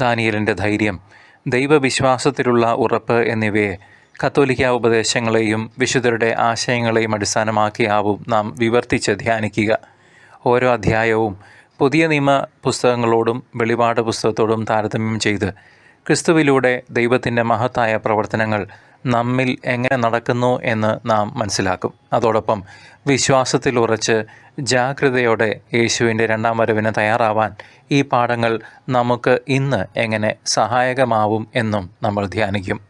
ദാനിയലിന്റെ ധൈര്യം ദൈവവിശ്വാസത്തിലുള്ള ഉറപ്പ് എന്നിവയെ കത്തോലിക്ക ഉപദേശങ്ങളെയും വിശുദ്ധരുടെ ആശയങ്ങളെയും അടിസ്ഥാനമാക്കിയാവും നാം വിവർത്തിച്ച് ധ്യാനിക്കുക. ഓരോ അധ്യായവും പുതിയ നിയമ പുസ്തകങ്ങളോടും വെളിപാട് പുസ്തകത്തോടും താരതമ്യം ചെയ്ത് ക്രിസ്തുവിലൂടെ ദൈവത്തിന്റെ മഹത്തായ പ്രവർത്തനങ്ങൾ നമ്മിൽ എങ്ങനെ നടക്കുന്നു എന്ന് നാം മനസ്സിലാക്കും. അതോടൊപ്പം വിശ്വാസത്തിൽ ഉറച്ച് ജാഗ്രതയോടെ യേശുവിന്റെ രണ്ടാം വരവിന് തയ്യാറാവാൻ ഈ പാഠങ്ങൾ നമുക്ക് ഇന്ന് എങ്ങനെ സഹായകമാവും എന്നും നമ്മൾ ധ്യാനിക്കും.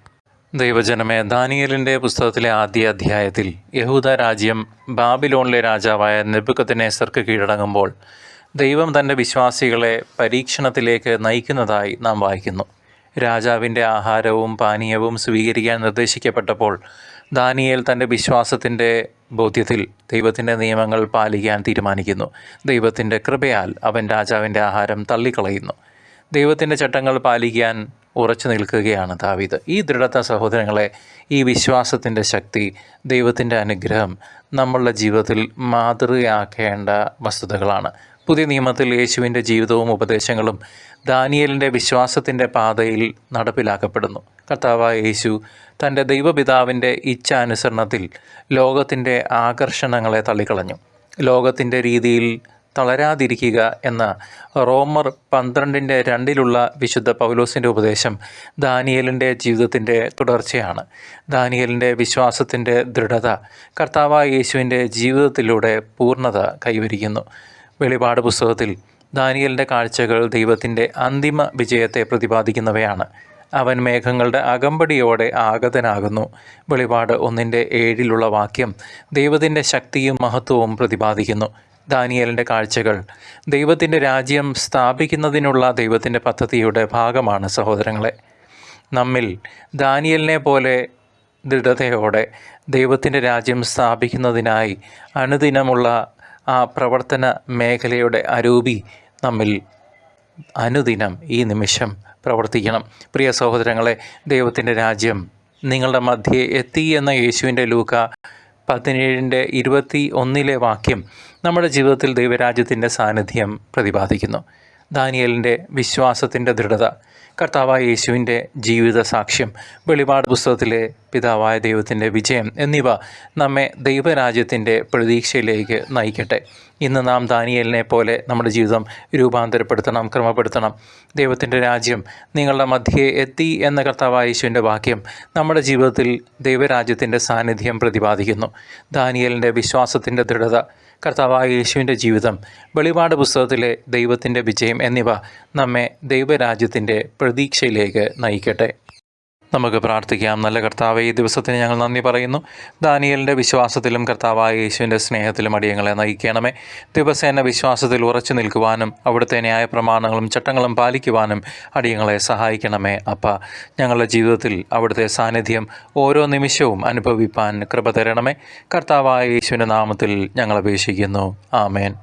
ദൈവജനമേ ദാനിയലിന്റെ പുസ്തകത്തിലെ ആദ്യ അധ്യായത്തിൽ യഹൂദ രാജ്യം ബാബിലോണിലെ രാജാവായ നെബുക്കത്തിനേസർക്ക് കീഴടങ്ങുമ്പോൾ ദൈവം തന്റെ വിശ്വാസികളെ പരീക്ഷണത്തിലേക്ക് നയിക്കുന്നതായി നാം വായിക്കുന്നു. രാജാവിന്റെ ആഹാരവും പാനീയവും സ്വീകരിക്കാൻ നിർദ്ദേശിക്കപ്പെട്ടപ്പോൾ ദാനിയേൽ തന്റെ വിശ്വാസത്തിന്റെ ബോധ്യത്തിൽ ദൈവത്തിന്റെ നിയമങ്ങൾ പാലിക്കാൻ തീരുമാനിക്കുന്നു. ദൈവത്തിന്റെ കൃപയാൽ അവൻ രാജാവിന്റെ ആഹാരം തള്ളിക്കളയുന്നു. ദൈവത്തിന്റെ ചട്ടങ്ങൾ പാലിക്കാൻ ഉറച്ചു നിൽക്കുകയാണ് ദാവീദ്. ഈ ദൃഢത സഹോദരങ്ങളെ ഈ വിശ്വാസത്തിന്റെ ശക്തി ദൈവത്തിന്റെ അനുഗ്രഹം നമ്മളുടെ ജീവിതത്തിൽ മാതൃകയാക്കേണ്ട വസ്തുതകളാണ്. പുതിയ നിയമത്തിൽ യേശുവിന്റെ ജീവിതവും ഉപദേശങ്ങളും ദാനിയലിന്റെ വിശ്വാസത്തിന്റെ പാതയിൽ നടപ്പിലാക്കപ്പെടുന്നു. കർത്താവായ യേശു തന്റെ ദൈവപിതാവിന്റെ ഇച്ഛാനുസരണത്തിൽ ലോകത്തിന്റെ ആകർഷണങ്ങളെ തള്ളിക്കളഞ്ഞു. ലോകത്തിന്റെ രീതിയിൽ തളരാതിരിക്കുക എന്ന റോമർ പന്ത്രണ്ടിന്റെ രണ്ടിലുള്ള വിശുദ്ധ പൗലോസിന്റെ ഉപദേശം ദാനിയലിന്റെ ജീവിതത്തിന്റെ തുടർച്ചയാണ്. ദാനിയലിന്റെ വിശ്വാസത്തിന്റെ ദൃഢത കർത്താവായ യേശുവിന്റെ ജീവിതത്തിലൂടെ പൂർണത കൈവരിക്കുന്നു. വെളിപാട് പുസ്തകത്തിൽ ദാനിയലിന്റെ കാഴ്ചകൾ ദൈവത്തിന്റെ അന്തിമ വിജയത്തെ പ്രതിപാദിക്കുന്നവയാണ്. അവൻ മേഘങ്ങളുടെ അകമ്പടിയോടെ ആഗതനാകുന്നു. വെളിപാട് ഒന്നിന്റെ ഏഴിലുള്ള വാക്യം ദൈവത്തിന്റെ ശക്തിയും മഹത്വവും പ്രതിപാദിക്കുന്നു. ദാനിയലിന്റെ കാഴ്ചകൾ ദൈവത്തിന്റെ രാജ്യം സ്ഥാപിക്കുന്നതിനുള്ള ദൈവത്തിന്റെ പദ്ധതിയുടെ ഭാഗമാണ് സഹോദരങ്ങളെ. നമ്മിൽ ദാനിയലിനെ പോലെ ദൃഢതയോടെ ദൈവത്തിന്റെ രാജ്യം സ്ഥാപിക്കുന്നതിനായി അനുദിനമുള്ള ആ പ്രവർത്തന മേഖലയുടെ അരൂപി നമ്മിൽ അനുദിനം ഈ നിമിഷം പ്രവർത്തിക്കണം. പ്രിയ സഹോദരങ്ങളെ ദൈവത്തിന്റെ രാജ്യം നിങ്ങളുടെ മധ്യേ എത്തി എന്ന യേശുവിന്റെ ലൂക്ക പതിനേഴിന്റെ ഇരുപത്തി ഒന്നിലെ വാക്യം നമ്മുടെ ജീവിതത്തിൽ ദൈവരാജ്യത്തിന്റെ സാന്നിധ്യം പ്രതിപാദിക്കുന്നു. ദാനിയലിന്റെ വിശ്വാസത്തിന്റെ ദൃഢത കർത്താവായ യേശുവിന്റെ ജീവിത സാക്ഷ്യം വെളിപാട് പുസ്തകത്തിലെ പിതാവായ ദൈവത്തിന്റെ വിജയം എന്നിവ നമ്മെ ദൈവരാജ്യത്തിന്റെ പ്രതീക്ഷയിലേക്ക് നയിക്കട്ടെ. ഇന്ന് നാം ദാനിയലിനെ പോലെ നമ്മുടെ ജീവിതം രൂപാന്തരപ്പെടുത്തണം ക്രമപ്പെടുത്തണം. ദൈവത്തിന്റെ രാജ്യം നിങ്ങളുടെ മധ്യയെ എത്തി എന്ന കർത്താവായ യേശുവിന്റെ വാക്യം നമ്മുടെ ജീവിതത്തിൽ ദൈവരാജ്യത്തിന്റെ സാന്നിധ്യം പ്രതിപാദിക്കുന്നു. ദാനിയലിന്റെ വിശ്വാസത്തിന്റെ ദൃഢത കർത്താവായ യേശുവിന്റെ ജീവിതം വെളിപാട് പുസ്തകത്തിലെ ദൈവത്തിന്റെ വിജയം എന്നിവ നമ്മെ ദൈവരാജ്യത്തിന്റെ പ്രതീക്ഷയിലേക്ക് നയിക്കട്ടെ. നമുക്ക് പ്രാർത്ഥിക്കാം. നല്ല കർത്താവ് ഈ ദിവസത്തിന് ഞങ്ങൾ നന്ദി പറയുന്നു. ദാനിയലിന്റെ വിശ്വാസത്തിലും കർത്താവായ യേശുവിന്റെ സ്നേഹത്തിലും അടിയങ്ങളെ നയിക്കണമേ. ദിവസേന വിശ്വാസത്തിൽ ഉറച്ചു നിൽക്കുവാനും അവിടുത്തെ ന്യായ പ്രമാണങ്ങളും ചട്ടങ്ങളും പാലിക്കുവാനും അടിയങ്ങളെ സഹായിക്കണമേ അപ്പ. ഞങ്ങളുടെ ജീവിതത്തിൽ അവിടുത്തെ സാന്നിധ്യം ഓരോ നിമിഷവും അനുഭവിപ്പാൻ കൃപ തരണമേ. കർത്താവായ യേശുവിന്റെ നാമത്തിൽ ഞങ്ങൾ അപേക്ഷിക്കുന്നു. ആമേൻ.